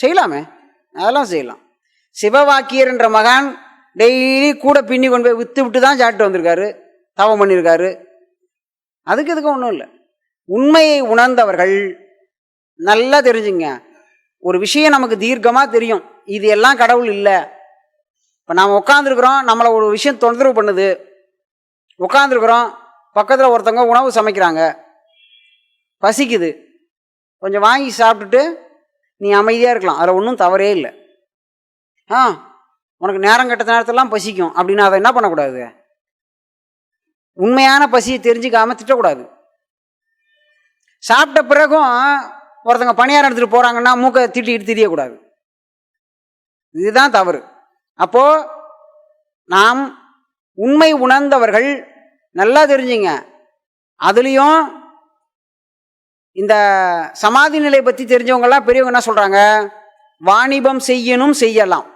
செய்யலாமே. அதெல்லாம் செய்யலாம். சிவவாக்கியர் என்ற மகான் டெய்லி கூட பின்னி கொண்டு போய் வித்து விட்டு தான் சாப்பிட்டு வந்திருக்காரு. தவம் பண்ணியிருக்காரு அதுக்கு இதுக்கு ஒன்றும் இல்லை. உண்மையை உணர்ந்தவர்கள் நல்லா தெரிஞ்சுங்க. ஒரு விஷயம் நமக்கு தீர்க்கமாக தெரியும். இது எல்லாம் கடவுள் இல்லை. இப்போ நாம் உட்காந்துருக்குறோம் நம்மளை ஒரு விஷயம் தொந்தரவு பண்ணுது. உட்காந்துருக்குறோம் பக்கத்தில் ஒருத்தவங்க உணவு சமைக்கிறாங்க. பசிக்குது. கொஞ்சம் வாங்கி சாப்பிட்டுட்டு நீ அமைதியாக இருக்கலாம். அதில் ஒன்றும் தவறே இல்லை. ஆ உனக்கு நேரம் கெட்ட நேரத்தெல்லாம் பசிக்கும். அப்படின்னு அதை என்ன பண்ணக்கூடாது? உண்மையான பசியை தெரிஞ்சுக்காம திட்டக்கூடாது. சாப்பிட்ட பிறகும் ஒருத்தங்க பணியாரம் எடுத்துகிட்டு போகிறாங்கன்னா மூக்கை திட்டிட்டு தெரியக்கூடாது. இதுதான் தவறு. அப்போது நாம் உண்மை உணர்ந்தவர்கள் நல்லா தெரிஞ்சுங்க. அதுலேயும் இந்த சமாதி நிலை பற்றி தெரிஞ்சவங்கெல்லாம் பெரியவங்க என்ன சொல்கிறாங்க வாணிபம் செய்யணும் செய்யலாம்.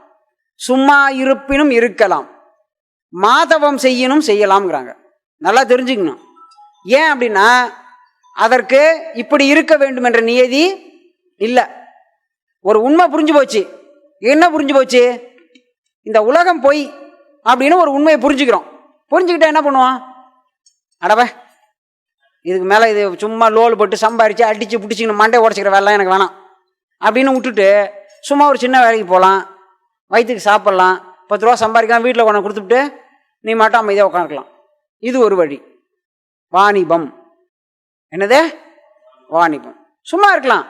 சும்மா இருப்பினும் இருக்கலாம். மாதவம் செய்யணும் செய்யலாம்ங்கிறாங்க. நல்லா தெரிஞ்சுக்கணும். ஏன் அப்படின்னா அதற்கு இப்படி இருக்க வேண்டும் என்ற நியதி இல்லை. ஒரு உண்மை புரிஞ்சு போச்சு. என்ன புரிஞ்சு போச்சு? இந்த உலகம் பொய் அப்படின்னு ஒரு உண்மையை புரிஞ்சுக்கிறோம். புரிஞ்சுக்கிட்டா என்ன பண்ணுவான்? அடவை. இதுக்கு மேலே இது சும்மா லோல் போட்டு சம்பாரித்து அடித்து பிடிச்சிக்கணும் மண்டை உடச்சிக்கிற வேலைலாம் எனக்கு வேணாம். அப்படின்னு விட்டுட்டு சும்மா ஒரு சின்ன வேலைக்கு போகலாம் வயிற்றுக்கு சாப்பிட்லாம். பத்து ரூபா சம்பாதிக்கலாம். வீட்டில் கொண்டு கொடுத்துட்டு நீ மட்டும் அமைதியாக உட்காந்துக்கலாம். இது ஒரு வழி. வாணிபம். என்னது? வாணிபம். சும்மா இருக்கலாம்.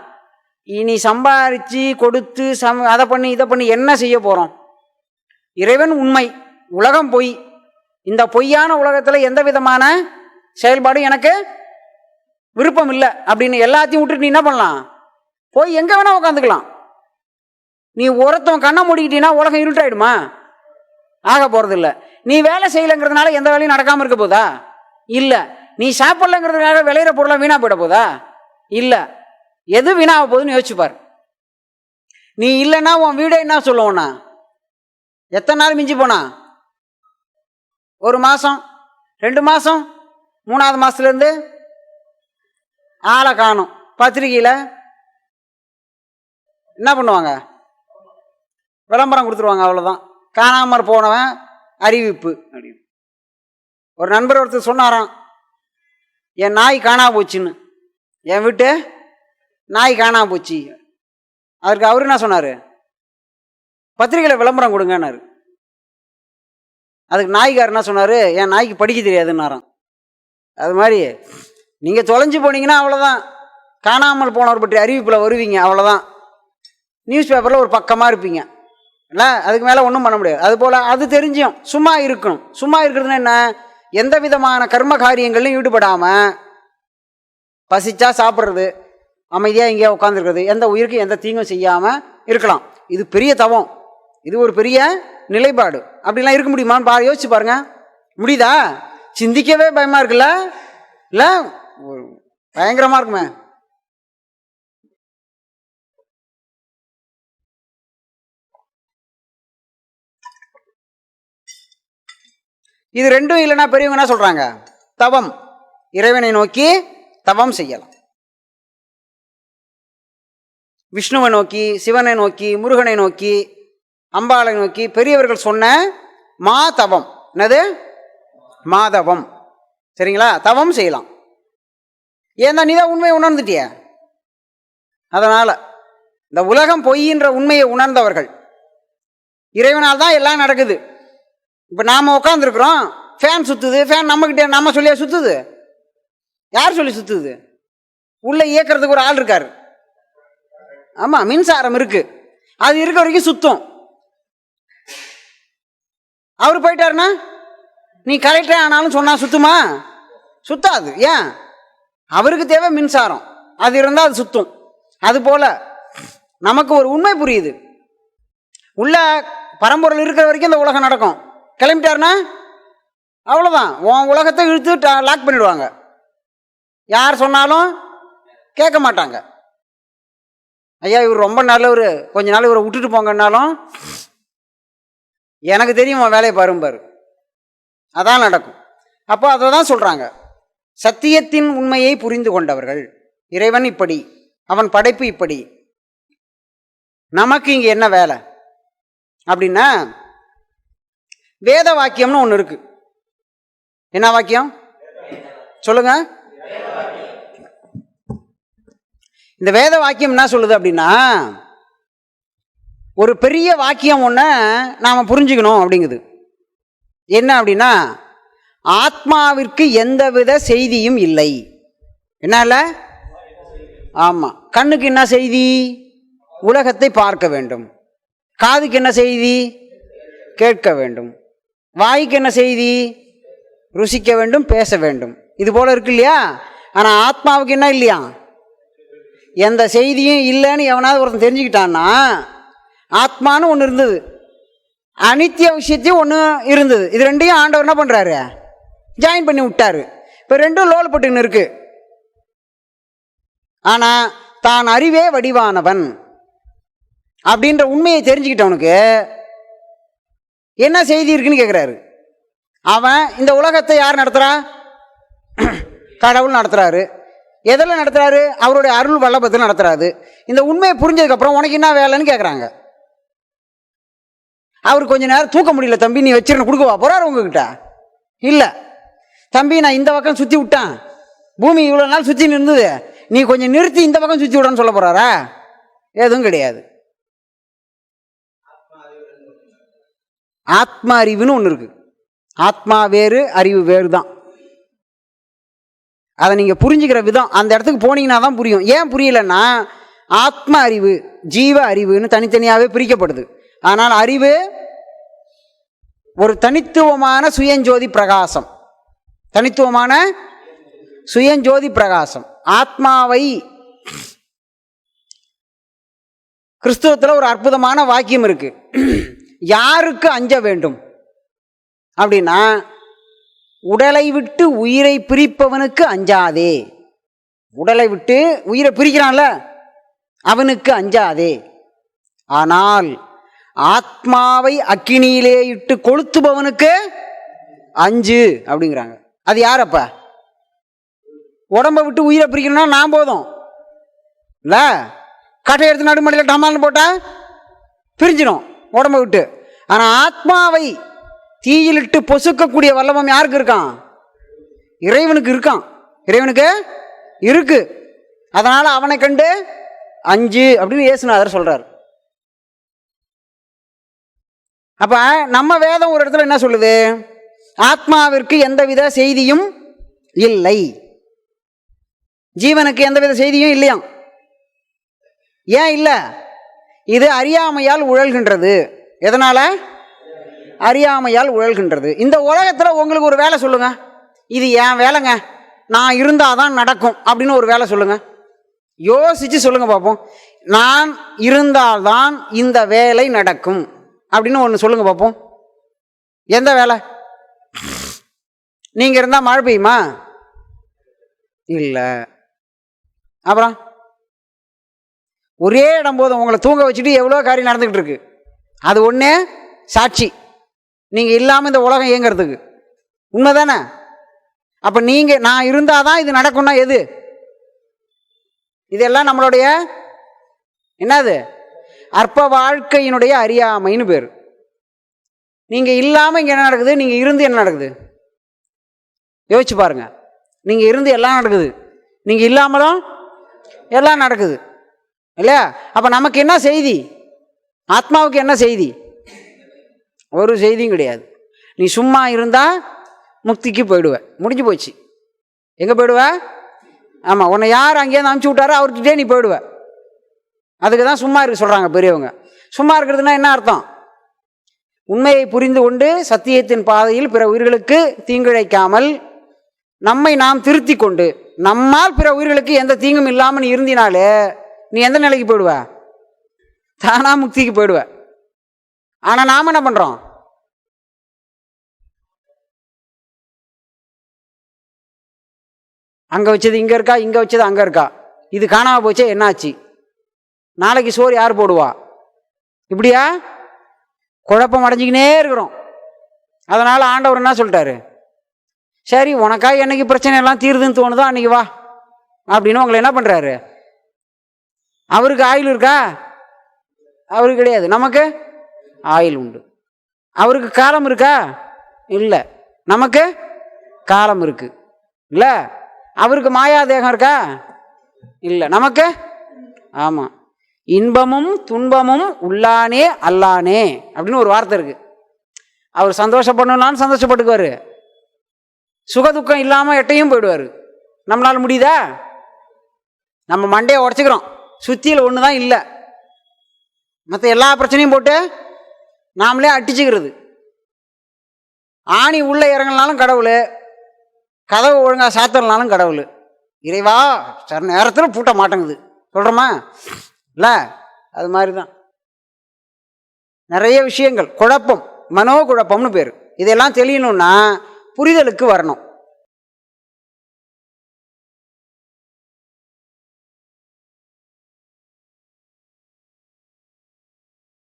இனி சம்பாரித்து கொடுத்து சம் அதை பண்ணி இதை பண்ணி என்ன செய்ய போகிறோம் இறைவன் உண்மை. உலகம் பொய். இந்த பொய்யான உலகத்தில் எந்த விதமான செயல்பாடும் எனக்கு விருப்பம் இல்லை அப்படின்னு எல்லாத்தையும் விட்டுட்டு நீ என்ன பண்ணலாம்? போய் எங்கே வேணால் உட்காந்துக்கலாம் நீ ஒருத்தன் கண்ணை மூடிக்கிட்டீங்கன்னா உலகம் இருட்டாயிடுமா? ஆக போகிறது இல்லை நீ வேலை செய்யலைங்கிறதுனால எந்த வேலையும் நடக்காமல் இருக்க போதா? இல்லை. நீ சாப்பிட்லங்கிறதுனால விளையிற பொருளாக வீணாக போயிட போதா? இல்லை. எது வீணாக போகுதுன்னு யோசிச்சுப்பார் நீ இல்லைன்னா உன் வீடே என்ன சொல்லுவோண்ணா எத்தனை நாள் மிஞ்சி போனா? ஒரு மாதம் ரெண்டு மாதம் மூணாவது மாதத்துலேருந்து ஆளை காணும். பத்திரிக்கையில் என்ன பண்ணுவாங்க? விளம்பரம் கொடுத்துருவாங்க அவ்வளோதான் காணாமல் போனவன் அறிவிப்பு. அப்படின்னு ஒரு நண்பர் ஒருத்தர் சொன்னாராம் என் நாய் காணா போச்சுன்னு. என் வீட்டு நாய் காணா போச்சு. அதற்கு அவர் என்ன சொன்னார்? பத்திரிக்கையில் விளம்பரம் கொடுங்கன்னாரு. அதுக்கு நாய்க்கார் என்ன சொன்னார்? என் நாய்க்கு படிக்க தெரியாதுன்னாராம். அது மாதிரி நீங்கள் தொலைஞ்சு போனீங்கன்னா அவ்வளோதான் காணாமல் போனவர் பற்றி அறிவிப்பில் வருவீங்க அவ்வளோதான் நியூஸ் பேப்பரில் ஒரு பக்கமாக இருப்பீங்க. இல்லை அதுக்கு மேலே ஒன்றும் பண்ண முடியாது. அதுபோல் அது தெரிஞ்சும். சும்மா இருக்கணும். சும்மா இருக்கிறதுனா என்ன? எந்த விதமான கர்ம காரியங்கள்லையும் ஈடுபடாமல் பசிச்சா சாப்பிட்றது அமைதியாக இங்கேயே உட்காந்துருக்கிறது எந்த உயிருக்கும் எந்த தீங்கும் செய்யாமல் இருக்கலாம். இது பெரிய தவம். இது ஒரு பெரிய நிலைப்பாடு. அப்படிலாம் இருக்க முடியுமான்னு பா யோசிச்சு பாருங்கள் முடியுதா? சிந்திக்கவே பயமாக இருக்குல்ல? இல்லை பயங்கரமாக இருக்குமே. இது ரெண்டும் இல்லைன்னா பெரியவங்க என்ன சொல்கிறாங்க தவம். இறைவனை நோக்கி தவம் செய்யலாம். விஷ்ணுவை நோக்கி சிவனை நோக்கி முருகனை நோக்கி அம்பாளை நோக்கி பெரியவர்கள் சொன்ன மாதவம். என்னது? மாதவம். சரிங்களா? தவம் செய்யலாம். ஏன்னா நீ தான் உண்மையை உணர்ந்துட்டிய? அதனால் இந்த உலகம் பொய்யின்ற உண்மையை உணர்ந்தவர்கள். இறைவனால் தான் எல்லாம் நடக்குது. இப்போ நாம் உட்காந்துருக்குறோம் ஃபேன் சுற்றுது ஃபேன் நம்மக்கிட்டே நம்ம சொல்லியா சுற்றுது யார் சொல்லி சுற்றுது உள்ளே இயக்கிறதுக்கு ஒரு ஆள் இருக்கார். ஆமாம் மின்சாரம் இருக்குது அது இருக்க வரைக்கும் சுத்தம். அவர் போயிட்டாருன்னா நீ கரெக்டாக ஆனாலும் சொன்னால் சுத்துமா? சுத்தாது. ஏன்? அவருக்கு தேவை மின்சாரம். அது இருந்தால் அது சுத்தும். அதுபோல் நமக்கு ஒரு உண்மை புரியுது. உள்ள பரம்பொருள் இருக்கிற வரைக்கும் இந்த உலகம் நடக்கும். கிளம்பிட்டாருன்னா அவ்வளோதான் உன் உலகத்தை இழுத்து லாக் பண்ணிடுவாங்க. யார் சொன்னாலும் கேட்க மாட்டாங்க. ஐயா இவர் ரொம்ப நல்லவர். கொஞ்ச நாள் இவரை விட்டுட்டு போங்கன்னாலும் எனக்கு தெரியும் உன் வேலையை பாரும்பாரு. அதான் நடக்கும். அப்போ அதை தான் சொல்கிறாங்க சத்தியத்தின் உண்மையை புரிந்து கொண்டவர்கள். இறைவன் இப்படி அவன் படைப்பு இப்படி. நமக்கு இங்கே என்ன வேலை? அப்படின்னா வேத வாக்கியம்னு ஒன்று இருக்கு. என்ன வாக்கியம்? சொல்லுங்க. இந்த வேத வாக்கியம் என்ன சொல்லுது அப்படின்னா ஒரு பெரிய வாக்கியம் ஒன்று நாம் புரிஞ்சுக்கணும் அப்படிங்குது. என்ன அப்படின்னா ஆத்மாவிற்கு எந்தவித செய்தியும் இல்லை. என்னால? ஆமாம் கண்ணுக்கு என்ன செய்தி? உலகத்தை பார்க்க வேண்டும். காதுக்கு என்ன செய்தி? கேட்க வேண்டும். வாய்க்கு என்ன செய்தி? ருசிக்க வேண்டும் பேச வேண்டும். இது போல இருக்கு இல்லையா? ஆனால் ஆத்மாவுக்கு என்ன இல்லையா? எந்த செய்தியும் இல்லைன்னு எவனாவது ஒருத்தன் தெரிஞ்சுக்கிட்டான்னா ஆத்மான்னு ஒன்று இருந்தது. அனித்திய விஷயத்தையும் ஒன்று இருந்தது. இது ரெண்டையும் ஆண்டவர் என்ன பண்ணுறாரு ஜாயின் பண்ணி விட்டாரு. இப்போ ரெண்டும் லோல் பட்டுன்னு இருக்கு ஆனால் தான் அறிவே வடிவானவன். அப்படின்ற உண்மையை தெரிஞ்சுக்கிட்டவனுக்கு என்ன செய்தி இருக்குன்னு கேட்குறாரு அவன் இந்த உலகத்தை யார் நடத்துகிறா கடவுள் நடத்துகிறாரு எதில் நடத்துகிறாரு அவருடைய அருள் வல்லபத்தில் நடத்துகிறாரு இந்த உண்மையை புரிஞ்சதுக்கப்புறம் உனக்கு என்ன வேலைன்னு கேட்குறாங்க அவர் கொஞ்ச நேரம் தூக்க முடியல தம்பி நீ வச்சிருன்னு கொடுக்கவா? போகிறார் உங்ககிட்ட. இல்லை. தம்பி நான் இந்த பக்கம் சுற்றி விட்டேன். பூமி இவ்வளோ நாள் சுற்றி இருந்தது நீ கொஞ்சம் நிறுத்தி இந்த பக்கம் சுற்றி விடன்னு சொல்ல போகிறாரா எதுவும் கிடையாது. ஆத்மா அறிவுன்னு ஒன்று இருக்குது ஆத்மா வேறு அறிவு வேறு தான். அதை நீங்கள் புரிஞ்சுக்கிற விதம் அந்த இடத்துக்கு போனீங்கன்னா தான் புரியும். ஏன் புரியலன்னா ஆத்ம அறிவு ஜீவ அறிவுன்னு தனித்தனியாகவே பிரிக்கப்படுது. ஆனால் அறிவு ஒரு தனித்துவமான சுயஞ்சோதி பிரகாசம். தனித்துவமான சுயஞ்சோதி பிரகாசம். ஆத்மாவை கிறிஸ்துவத்தில் ஒரு அற்புதமான வாக்கியம் இருக்கு. யாருக்கு அஞ்ச வேண்டும்? அப்படின்னா உடலை விட்டு உயிரை பிரிப்பவனுக்கு அஞ்சாதே. உடலை விட்டு உயிரை பிரிக்கிறான்ல அவனுக்கு அஞ்சாதே. ஆனால் ஆத்மாவை அக்கினியிலே இட்டு கொளுத்துபவனுக்கு அஞ்சு அப்படிங்கிறாங்க. அது யாரப்ப? உடம்பை விட்டு உயிரை பிரிக்கணும்னா நான் போதும். இல்லை? கட்டை எடுத்து நடுமடியில் டமால்னு போட்டால் பிரிஞ்சிடும் உடம்பை விட்டு. ஆனால் ஆத்மாவை தீயிலிட்டு பொசுக்கக்கூடிய வல்லவம் யாருக்கு இருக்கான்? இறைவனுக்கு இருக்கான். இறைவனுக்கு இருக்கு. அதனால் அவனை கண்டு அஞ்சு அப்படின்னு இயேசுநாதர் சொல்கிறார் அப்போ நம்ம வேதம் ஒரு இடத்துல என்ன சொல்லுது? ஆத்மாவிற்கு எந்தவித செய்தியும் இல்லை. ஜீவனுக்கு எந்தவித செய்தியும் இல்லையாம் ஏன் இல்லை? இது அறியாமையால் உழல்கின்றது. எதனால்? அறியாமையால் உழல்கின்றது. இந்த உலகத்தில் உங்களுக்கு ஒரு வேலை சொல்லுங்கள் இது என் வேலைங்க? நான் இருந்தால் தான் நடக்கும் அப்படின்னு ஒரு வேலை சொல்லுங்கள் யோசித்து சொல்லுங்கள் பார்ப்போம் நான் இருந்தால்தான் இந்த வேலை நடக்கும் அப்படின்னு ஒன்று சொல்லுங்கள் பார்ப்போம் எந்த வேலை? நீங்கள் இருந்தால் மழை பெய்யுமா? இல்லை. அப்புறம்? ஒரே இடம் போதும். உங்களை தூங்க வச்சுட்டு எவ்வளோ காரியம் நடந்துக்கிட்டு இருக்கு. அது ஒன்றே சாட்சி. நீங்கள் இல்லாமல் இந்த உலகம் இயங்கிறதுக்கு. உண்மை தானே அப்போ நீங்கள் நான் இருந்தால் தான் இது நடக்கும்னா எது? இதெல்லாம் நம்மளுடைய என்னது? அற்ப வாழ்க்கையினுடைய அறியாமைன்னு பேர். நீங்கள் இல்லாமல் இங்கே என்ன நடக்குது? நீங்கள் இருந்து என்ன நடக்குது? யோசிச்சு பாருங்க. நீங்கள் இருந்து எல்லாம் நடக்குது. நீங்கள் இல்லாமலும் எல்லாம் நடக்குது. இல்லையா? அப்போ நமக்கு என்ன செய்தி? ஆத்மாவுக்கு என்ன செய்தி? ஒரு செய்தியும் கிடையாது. நீ சும்மா இருந்தால் முக்திக்கு போயிடுவ. முடிஞ்சு போச்சு. எங்கே போயிடுவ? ஆமாம் உன்னை யார் அங்கேயிருந்து அனுப்பிச்சி விட்டாரோ அவர்கிட்டே நீ போயிடுவ. அதுக்கு தான் சும்மா இருக்க சொல்கிறாங்க பெரியவங்க. சும்மா இருக்கிறதுனா என்ன அர்த்தம்? உண்மையை புரிந்து கொண்டு சத்தியத்தின் பாதையில் பிற உயிர்களுக்கு தீங்கிழைக்காமல் நம்மை நாம் திருத்தி கொண்டு நம்மால் பிற உயிர்களுக்கு எந்த தீங்கும் இல்லாமல் நீ இருந்தினாலே நீ எந்த நிலைக்கு போயிடுவ? தானா முக்திக்கு போயிடுவ. ஆனால் நாம் என்ன பண்ணுறோம் அங்கே வச்சது இங்கே இருக்கா இங்கே வச்சது அங்கே இருக்கா? இது காணாமல் போச்சே என்னாச்சு? நாளைக்கு சோறு யார் போடுவா? இப்படியா? குழப்பம் அடைஞ்சிக்கினே இருக்கிறோம். அதனால் ஆண்டவர் என்ன சொல்லிட்டாரு? சரி உனக்கா என்னைக்கு பிரச்சனை எல்லாம் தீருதுன்னு தோணுதோ அன்னைக்கு வா. அப்படின்னு உங்களை என்ன பண்ணுறாரு அவருக்கு ஆயுள் இருக்கா? அவருக்கு கிடையாது. நமக்கு ஆயுள் உண்டு. அவருக்கு காலம் இருக்கா? இல்லை. நமக்கு காலம் இருக்கு. இல்லை. அவருக்கு மாயாதேகம் இருக்கா? இல்லை. நமக்கு? ஆமாம் இன்பமும் துன்பமும் உள்ளானே அல்லானே. அப்படின்னு ஒரு வார்த்தை இருக்குது அவர் சந்தோஷப்படணும்னாலும் சந்தோஷப்பட்டுக்குவார். சுகதுக்கம் இல்லாமல் எட்டையும் போயிடுவார். நம்மளால முடியுதா? நம்ம மண்டையை உடச்சிக்கிறோம். சுத்தியில் ஒன்று தான் இல்லை. மற்ற எல்லா பிரச்சனையும் போட்டு நாமளே அட்டிச்சுக்கிறது ஆணி உள்ளே இறங்கினாலும் கடவுள் கதவு ஒழுங்காக சாத்தலனாலும் கடவுள். இறைவா சில நேரத்தில் பூட்ட மாட்டேங்குது. சொல்கிறோமா இல்லை அது மாதிரி தான் நிறைய விஷயங்கள். குழப்பம். மனோ குழப்பம்னு பேர். இதெல்லாம் தெரியணும்னா புரிதலுக்கு வரணும்.